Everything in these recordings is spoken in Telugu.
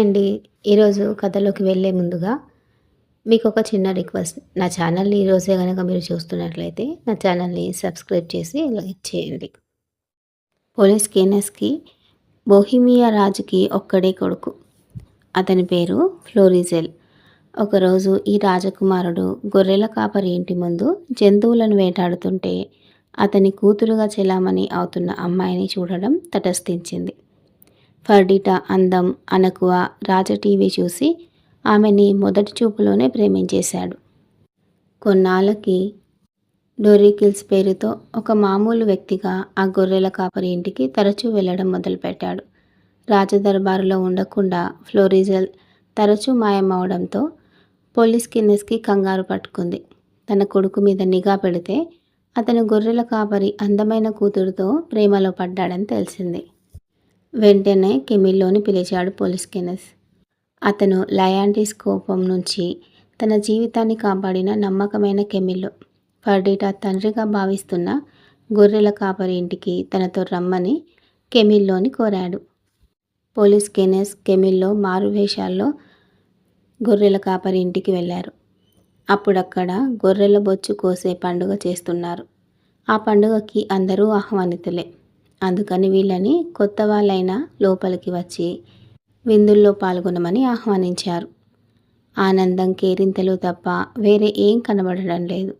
అండి. ఈరోజు కథలోకి వెళ్ళే ముందుగా మీకు ఒక చిన్న రిక్వెస్ట్. నా ఛానల్ని ఈరోజే కనుక మీరు చూస్తున్నట్లయితే నా ఛానల్ని సబ్స్క్రైబ్ చేసి లైక్ చేయండి. పోలీస్ కేనస్కి బోహిమియా రాజుకి ఒక్కడే కొడుకు. అతని పేరు ఫ్లోరిజెల్. ఒకరోజు ఈ రాజకుమారుడు గొర్రెల కాపరి ఇంటి ముందు జంతువులను వేటాడుతుంటే అతని కూతురుగా చెలామణి అవుతున్న అమ్మాయిని చూడడం తటస్థించింది. ఫర్డిటా అందం అనకువ రాజ టీవీ చూసి ఆమెని మొదటి చూపులోనే ప్రేమించేశాడు. కొన్నాళ్ళకి డోరికిల్స్ పేరుతో ఒక మామూలు వ్యక్తిగా ఆ గొర్రెల కాపరి ఇంటికి తరచూ వెళ్ళడం మొదలుపెట్టాడు. రాజదర్బారులో ఉండకుండా ఫ్లోరిజల్ తరచూ మాయమవడంతో పోలీస్ కిన్నెస్కి కంగారు పట్టుకుంది. తన కొడుకు మీద నిఘా పెడితే అతను గొర్రెల కాపరి అందమైన కూతురుతో ప్రేమలో పడ్డాడని తెలిసింది. వెంటనే కెమిల్లోని పిలిచాడు పోలీస్ అతను లయాంటిస్ కోపం నుంచి తన జీవితాన్ని కాపాడిన నమ్మకమైన కెమిల్లో. ఫర్డిటా తండ్రిగా భావిస్తున్న గొర్రెల కాపరి ఇంటికి తనతో రమ్మని కెమిల్లోని కోరాడు. పోలీస్ కెనెస్ కెమిల్లో మారువేషాల్లో గొర్రెల కాపరి ఇంటికి వెళ్ళారు. అప్పుడక్కడ గొర్రెల బొచ్చు కోసే పండుగ చేస్తున్నారు. ఆ పండుగకి అందరూ ఆహ్వానితులే. అందుకని వీళ్ళని కొత్త వాళ్ళైనా లోపలికి వచ్చి విందుల్లో పాల్గొనమని ఆహ్వానించారు. ఆనందం కేరింతలు తప్ప వేరే ఏం కనబడడం లేదు.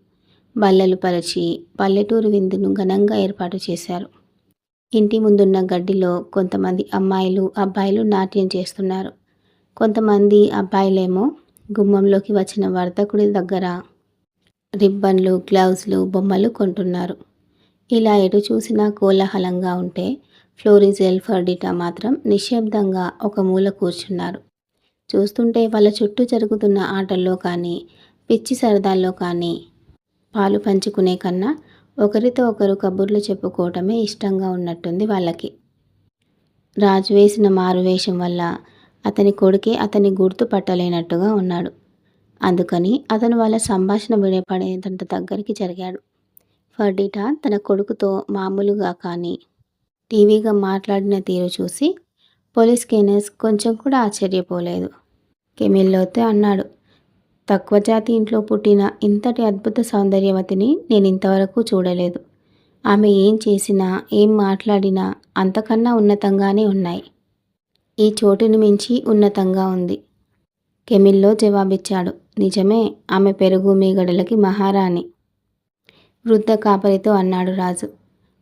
బల్లలు పరిచి పల్లెటూరు విందును ఘనంగా ఏర్పాటు చేశారు. ఇంటి ముందున్న గడ్డిలో కొంతమంది అమ్మాయిలు అబ్బాయిలు నాట్యం చేస్తున్నారు. కొంతమంది అబ్బాయిలేమో గుమ్మంలోకి వచ్చిన వర్తకుడి దగ్గర రిబ్బన్లు గ్లౌజ్లు బొమ్మలు కొంటున్నారు. ఇలా ఎటు చూసినా కోలాహలంగా ఉంటే ఫ్లోరిజెల్ ఫర్డిటా మాత్రం నిశ్శబ్దంగా ఒక మూల కూర్చున్నారు. చూస్తుంటే వాళ్ళ చుట్టూ జరుగుతున్న ఆటల్లో కానీ పిచ్చి సరదాల్లో కానీ పాలు పంచుకునే కన్నా ఒకరితో ఒకరు కబుర్లు చెప్పుకోవటమే ఇష్టంగా ఉన్నట్టుంది వాళ్ళకి. రాజు వేసిన మారువేషం వల్ల అతని కొడుకే అతని గుర్తు పట్టలేనట్టుగా ఉన్నాడు. అందుకని అతను వాళ్ళ సంభాషణ విడపడేంత దగ్గరికి జరిగాడు. ఫర్డిటా తన కొడుకుతో మామూలుగా కానీ టీవీగా మాట్లాడిన తీరు చూసి పోలీస్ కేనెస్ కొంచెం కూడా ఆశ్చర్యపోలేదు. కెమిల్లోతే అన్నాడు తక్కువ జాతి ఇంట్లో పుట్టిన ఇంతటి అద్భుత సౌందర్యవతిని నేను ఇంతవరకు చూడలేదు. ఆమె ఏం చేసినా ఏం మాట్లాడినా అంతకన్నా ఉన్నతంగానే ఉన్నాయి. ఈ చోటుని మించి ఉన్నతంగా ఉంది. కెమిల్లో జవాబిచ్చాడు నిజమే ఆమె పెరుగు మీగడలకి మహారాణి. వృద్ధ కాపరితో అన్నాడు రాజు.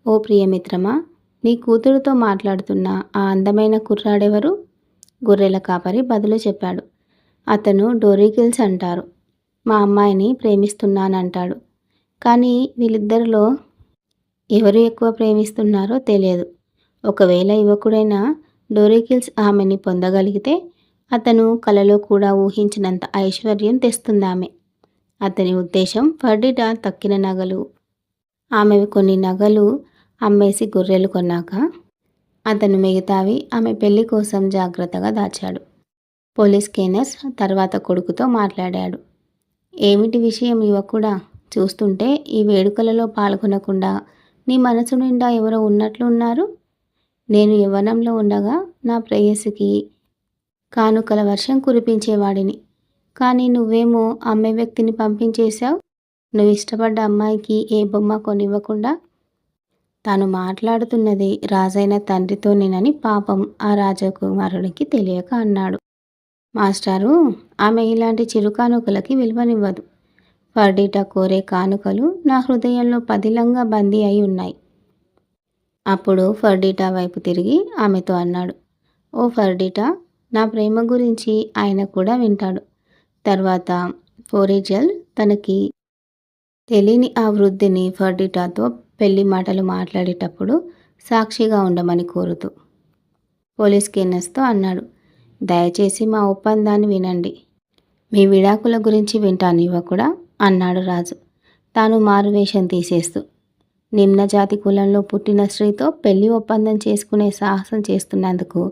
ఓ ప్రియమిత్రమా నీ కూతురుతో మాట్లాడుతున్న ఆ అందమైన కుర్రాడెవరు? గొర్రెల కాపరి బదులు చెప్పాడు. అతను డోరికిల్స్ అంటారు. మా అమ్మాయిని ప్రేమిస్తున్నానంటాడు. కానీ వీళ్ళిద్దరిలో ఎవరు ఎక్కువ ప్రేమిస్తున్నారో తెలియదు. ఒకవేళ యువకుడైన డోరికిల్స్ ఆమెని పొందగలిగితే అతను కలలో కూడా ఊహించినంత ఐశ్వర్యం తెస్తుందామె. అతని ఉద్దేశం ఫర్డిట తక్కిన నగలు. ఆమెవి కొన్ని నగలు అమ్మేసి గొర్రెలు కొన్నాక అతను మిగతావి ఆమె పెళ్ళి కోసం జాగ్రత్తగా దాచాడు. పోలీస్ కేనర్స్ తర్వాత కొడుకుతో మాట్లాడాడు. ఏమిటి విషయం యువకుడా? చూస్తుంటే ఈ వేడుకలలో పాల్గొనకుండా నీ మనసు నిండా ఎవరో ఉన్నట్లు ఉన్నారు? నేను యవ్వనంలో ఉండగా నా ప్రేయసికి కానుకల వర్షం కురిపించేవాడిని. కానీ నువ్వేమో అమ్మే వ్యక్తిని పంపించేశావు? నువ్వు ఇష్టపడ్డ అమ్మాయికి ఏ బొమ్మ కొనివ్వకుండా? తాను మాట్లాడుతున్నది రాజైన తండ్రితోనేనని పాపం ఆ రాజకుమారుడికి తెలియక అన్నాడు. మాస్టారు ఆమె ఇలాంటి చిరు కానుకలకి విలువనివ్వదు. ఫర్డిటా కోరే కానుకలు నా హృదయంలో పదిలంగా బందీ అయి ఉన్నాయి. అప్పుడు ఫర్డిటా వైపు తిరిగి ఆమెతో అన్నాడు. ఓ ఫర్డిటా నా ప్రేమ గురించి ఆయన కూడా వింటాడు. తర్వాత ఫోరేజల్ తనకి తెలియని ఆ వృద్ధిని ఫర్డిటాతో పెళ్ళి మాటలు మాట్లాడేటప్పుడు సాక్షిగా ఉండమని కోరుతూ పోలీస్ కేనస్తో అన్నాడు. దయచేసి మా ఒప్పందాన్ని వినండి. మీ విడాకుల గురించి వింటాను ఇవ్వకూడా అన్నాడు రాజు. తాను మారువేషం తీసేస్తూ నిమ్న జాతి కులంలో పుట్టిన స్త్రీతో పెళ్ళి ఒప్పందం చేసుకునే సాహసం చేస్తున్నందుకు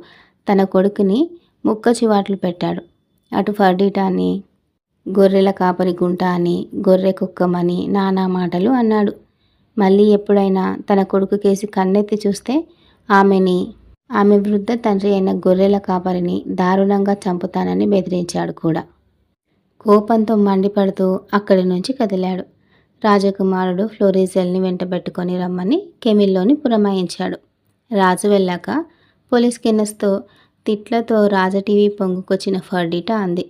తన కొడుకుని ముక్క చివాట్లు పెట్టాడు. అటు ఫర్డిటాని గొర్రెల కాపరి గుంట అని గొర్రె కుక్కమని నానా మాటలు అన్నాడు. మళ్ళీ ఎప్పుడైనా తన కొడుకు కేసి కన్నెత్తి చూస్తే ఆమెని ఆమె వృద్ధ తండ్రి అయిన గొర్రెల కాపరిని దారుణంగా చంపుతానని బెదిరించాడు కూడా. కోపంతో మండిపడుతూ అక్కడి నుంచి కదిలాడు. రాజకుమారుడు ఫ్లోరిజెల్ని వెంటబెట్టుకొని రమ్మని కెమిల్లోని పురమాయించాడు. రాజు వెళ్ళాక పోలీస్ కిన్నెస్తో తిట్లతో రాజటీవీ పొంగుకొచ్చిన ఫర్డిట అంది.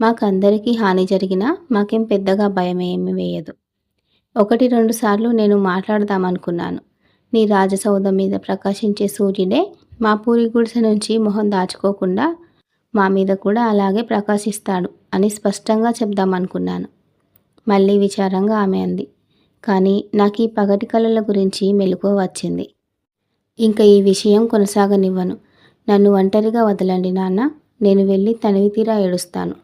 మాకందరికీ హాని జరిగినా మాకేం పెద్దగా భయం ఏమి వేయదు. ఒకటి రెండు సార్లు నేను మాట్లాడదామనుకున్నాను. నీ రాజసౌధం మీద ప్రకాశించే సూర్యుడే మా పూరి గుడిసె నుంచి మొహం దాచుకోకుండా మా మీద కూడా అలాగే ప్రకాశిస్తాడు అని స్పష్టంగా చెప్దామనుకున్నాను. మళ్ళీ విచారంగా ఆమె అంది. కానీ నాకు ఈ పగటి కళల గురించి మెలకువ వచ్చింది. ఇంకా ఈ విషయం కొనసాగనివ్వను. నన్ను ఒంటరిగా వదలండి నాన్న. నేను వెళ్ళి తనివి తీరా ఏడుస్తాను.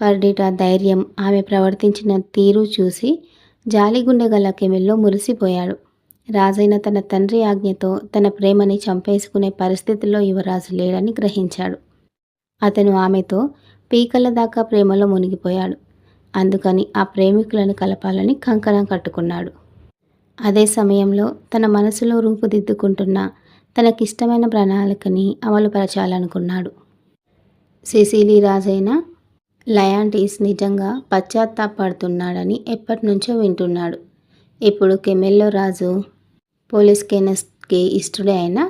ఫర్డిటా ధైర్యం ఆమె ప్రవర్తించిన తీరు చూసి జాలిగుండె గల కెమెల్లో మురిసిపోయాడు. రాజైన తన తండ్రి ఆజ్ఞతో తన ప్రేమని చంపేసుకునే పరిస్థితిలో యువరాజు లేడని గ్రహించాడు. అతను ఆమెతో పీకల దాకా ప్రేమలో మునిగిపోయాడు. అందుకని ఆ ప్రేమికులను కలపాలని కంకణం కట్టుకున్నాడు. అదే సమయంలో తన మనసులో రూపుదిద్దుకుంటున్న తనకిష్టమైన ప్రణాళికని అమలుపరచాలనుకున్నాడు. సిసిలీ రాజైన లయాంటీస్ నిజంగా పశ్చాత్తాపడుతున్నాడని ఎప్పటినుంచో వింటున్నాడు. ఇప్పుడు కెమెల్లో రాజు పోలీస్ కెనస్కి ఇష్టడే అయినా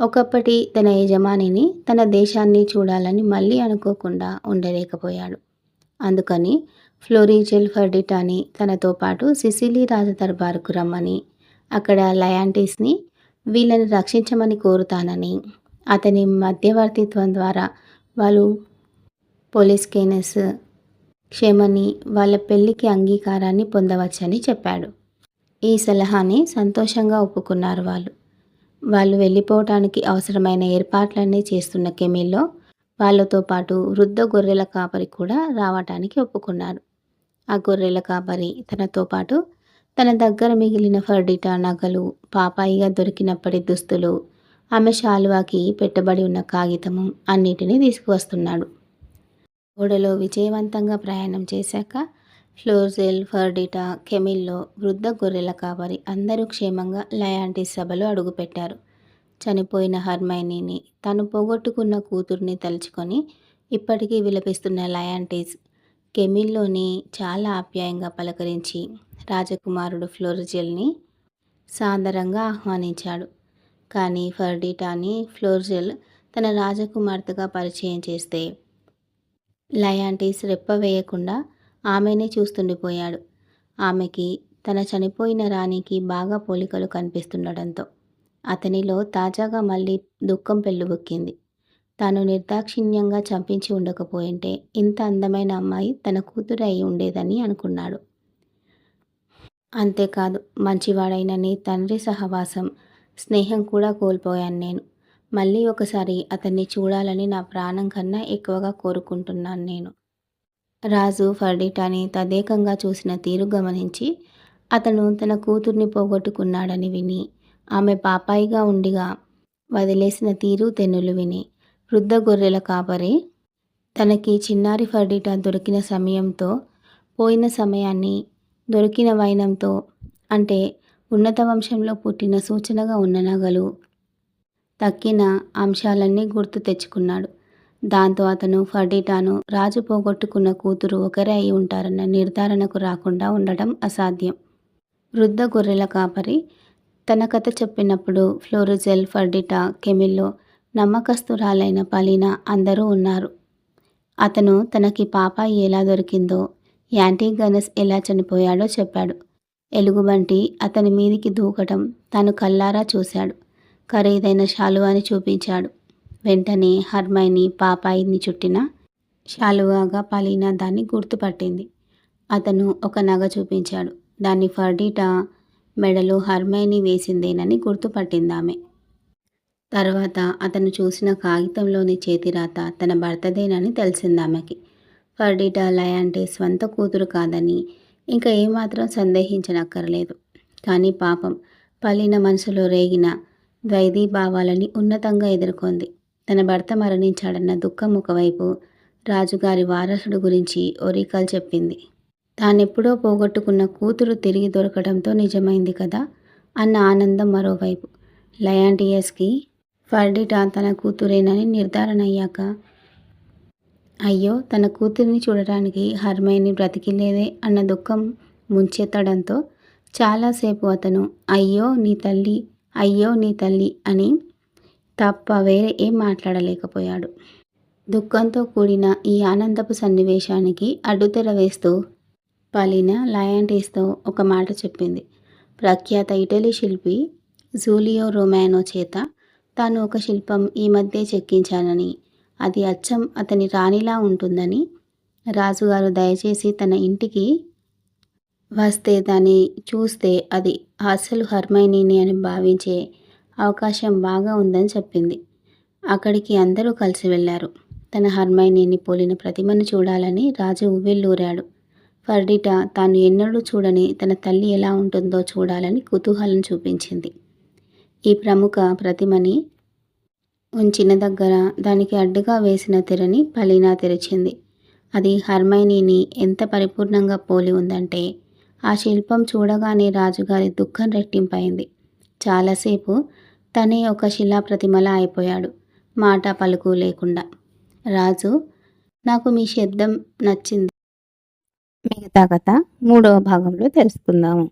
ఒకప్పటి తన యజమానిని తన దేశాన్ని చూడాలని మళ్ళీ అనుకోకుండా ఉండలేకపోయాడు. అందుకని ఫ్లోరిజెల్ ఫర్డిటాని తనతో పాటు సిసిలీ రాజదర్బారుకు రమ్మని అక్కడ లయాంటిస్ని వీళ్ళని రక్షించమని కోరుతానని. అతని మధ్యవర్తిత్వం ద్వారా వాళ్ళు పోలీస్ కేనెస్ క్షేమని వాళ్ళ పెళ్ళికి అంగీకారాన్ని పొందవచ్చని చెప్పాడు. ఈ సలహాని సంతోషంగా ఒప్పుకున్నారు వాళ్ళు. వాళ్ళు వెళ్ళిపోవటానికి అవసరమైన ఏర్పాట్లన్నీ చేస్తున్న కెమిల్లో వాళ్ళతో పాటు వృద్ధ గొర్రెల కాపరి కూడా రావటానికి ఒప్పుకున్నారు. ఆ గొర్రెల కాపరి తనతో పాటు తన దగ్గర మిగిలిన ఫర్డిటా నగలు పాపాయిగా దొరికినప్పటి దుస్తులు ఆమె శాలువాకి పెట్టబడి ఉన్న కాగితము అన్నిటినీ తీసుకువస్తున్నాడు. ఓడలో విజయవంతంగా ప్రయాణం చేశాక ఫ్లోర్జెల్ ఫర్డిటా కెమిల్లో వృద్ధ గొర్రెల కాపరి అందరూ క్షేమంగా లయాంటిస్ సభలో అడుగుపెట్టారు. చనిపోయిన హర్మైనీని తను పోగొట్టుకున్న కూతుర్ని తలుచుకొని ఇప్పటికీ విలపిస్తున్న లయాంటీస్ కెమిల్లోని చాలా ఆప్యాయంగా పలకరించి రాజకుమారుడు ఫ్లోర్జెల్ని సాదరంగా ఆహ్వానించాడు. కానీ ఫర్డిటాని ఫ్లోర్జెల్ తన రాజకుమార్తెగా పరిచయం చేస్తే లయాంటిస్ రెప్ప వేయకుండా ఆమెనే చూస్తుండిపోయాడు. ఆమెకి తన చనిపోయిన రాణికి బాగా పోలికలు కనిపిస్తుండడంతో అతనిలో తాజాగా మళ్ళీ దుఃఖం పెళ్ళుబుక్కింది. తాను నిర్దాక్షిణ్యంగా చంపించి ఉండకపోయింటే ఇంత అందమైన అమ్మాయి తన కూతురు అయి ఉండేదని అనుకున్నాడు. అంతేకాదు మంచివాడైన నీ తండ్రి సహవాసం స్నేహం కూడా కోల్పోయాను నేను. మళ్ళీ ఒకసారి అతన్ని చూడాలని నా ప్రాణం కన్నా ఎక్కువగా కోరుకుంటున్నాను నేను. రాజు ఫర్డిటాని తదేకంగా చూసిన తీరు గమనించి అతను తన కూతుర్ని పోగొట్టుకున్నాడని విని ఆమె పాపాయిగా ఉండిగా వదిలేసిన తీరు తెన్నులు విని వృద్ధ గొర్రెల కాపరి తనకి చిన్నారి ఫర్డిటా దొరికిన సమయంతో పోయిన సమయాన్ని దొరికిన వైనంతో అంటే ఉన్నత వంశంలో పుట్టిన సూచనగా ఉన్న నగలు. తక్కిన అంశాలన్నీ గుర్తు తెచ్చుకున్నాడు. దాంతో అతను ఫర్డిటాను రాజు పోగొట్టుకున్న కూతురు ఒకరే అయి ఉంటారన్న నిర్ధారణకు రాకుండా ఉండడం అసాధ్యం. వృద్ధ గొర్రెల కాపరి. తన కథ చెప్పినప్పుడు ఫ్లోరిజెల్ ఫర్డిటా కెమిల్లో నమ్మకస్తురాలైన పలీనా అందరూ ఉన్నారు. అతను తనకి పాపాయి ఎలా దొరికిందో యాంటీ యాంటీగనస్ ఎలా చనిపోయాడో చెప్పాడు. ఎలుగుబంటి అతని మీదికి దూకటం తను కల్లారా చూశాడు. ఖరీదైన శాలువాని చూపించాడు. వెంటనే హర్మైని పాపాయిని చుట్టిన శాలువాగా పలీనా దాన్ని గుర్తుపట్టింది. అతను ఒక నగ చూపించాడు. దాన్ని ఫర్డిటా మెడలో హర్మైని వేసిందేనని గుర్తుపట్టిందామె తర్వాత అతను చూసిన కాగితంలోని చేతిరాత తన భర్తదేనని తెలిసిందామెకి ఫర్డిటా లయాంటే స్వంత కూతురు కాదని ఇంకా ఏమాత్రం సందేహించనక్కర్లేదు. కానీ పాపం పలిన మనసులో రేగిన ద్వైదీ భావాలని ఉన్నతంగా ఎదుర్కొంది. తన భర్త మరణించాడన్న దుఃఖం ఒకవైపు రాజుగారి వారసుడు గురించి ఒరికల్ చెప్పింది. తానెప్పుడో పోగొట్టుకున్న కూతురు తిరిగి దొరకడంతో నిజమైంది కదా అన్న ఆనందం మరోవైపు. లయాంటియస్కి ఫర్డిటా తన కూతురేనని నిర్ధారణ అయ్యాక అయ్యో తన కూతురిని చూడటానికి హర్మైని బ్రతికిలేదే అన్న దుఃఖం ముంచెత్తడంతో చాలాసేపు అతను అయ్యో నీ తల్లి అయ్యో నీ తల్లి అని తప్ప వేరే ఏం మాట్లాడలేకపోయాడు. దుఃఖంతో కూడిన ఈ ఆనందపు సన్నివేశానికి అడ్డుతెర వేస్తూ పలిన లయాంటిస్తో ఒక మాట చెప్పింది. ప్రఖ్యాత ఇటలీ శిల్పి జూలియో రొమానో చేత తాను ఒక శిల్పం ఈ మధ్య చెక్కించానని అది అచ్చం అతని రాణిలా ఉంటుందని రాజుగారు దయచేసి తన ఇంటికి వస్తే దాన్ని చూస్తే అది అసలు హర్మైనీని అని భావించే అవకాశం బాగా ఉందని చెప్పింది. అక్కడికి అందరూ కలిసి వెళ్ళారు. తన హర్మైనీని పోలిన ప్రతిమను చూడాలని రాజు ఉవ్వెళ్ళూరాడు ఫర్డిట తాను ఎన్నడూ చూడని తన తల్లి ఎలా ఉంటుందో చూడాలని కుతూహలం చూపించింది. ఈ ప్రముఖ ప్రతిమని ఉంచిన దగ్గర దానికి అడ్డుగా వేసిన తెరని పలీనా తెరిచింది. అది హర్మైనీని ఎంత పరిపూర్ణంగా పోలి ఉందంటే ఆ శిల్పం చూడగానే రాజుగారి దుఃఖం రెట్టింపైంది. చాలాసేపు తనే ఒక శిలాప్రతిమలా అయిపోయాడు మాట పలుకు లేకుండా. రాజు నాకు మీ శబ్దం నచ్చింది. మిగతా కథ మూడవ భాగంలో తెలుసుకుందాము.